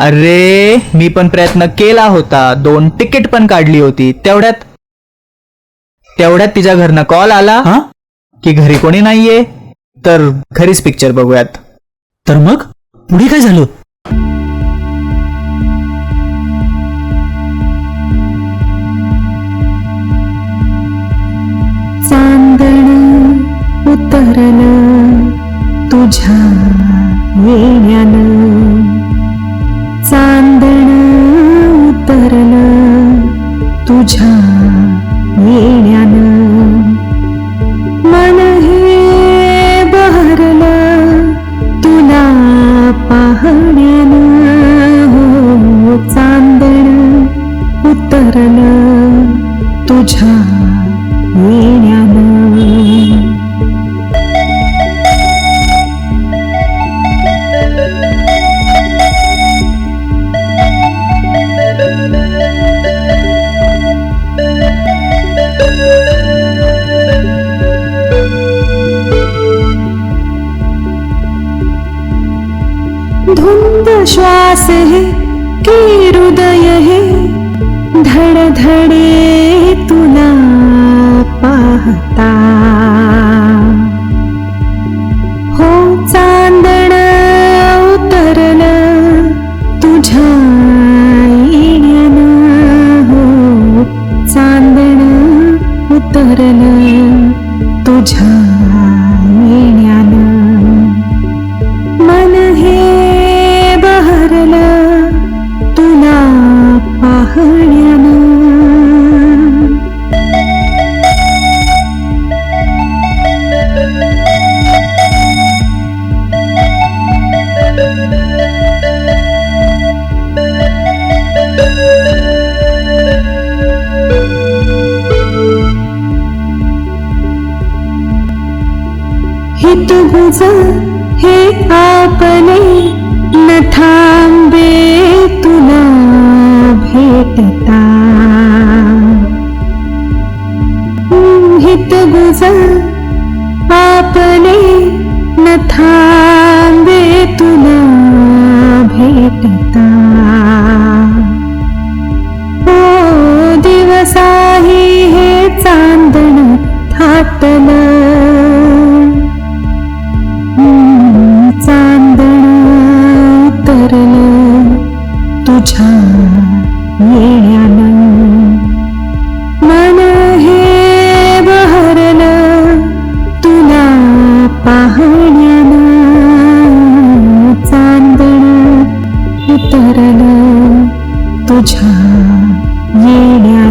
अरे मी पण प्रयत्न केला होता. दोन तिकीट पण काढली होती. तेवढ्यात तेवढ्यात तिच्या घरनं कॉल आला हा? की घरी कोणी नाहीये. तर घरीच पिक्चर बघूयात. तर मग? पुढे काय झालं? चांदण उतरलं तुझ्या येण्यानं चांदण उतरलं तुझ्या येण्यानं. मन हे बहरलं तुला पाहण्यानं. हो चांदण उतरलं तुझ्या येण्यानं. श्वास है की हृदय है। धडधडे तुला पाहता हित बुज हे आपले न थांबे मोहित बुज आपले न थांबे तुला भेटता. चांदण उतरलं तुझ्या येण्यानं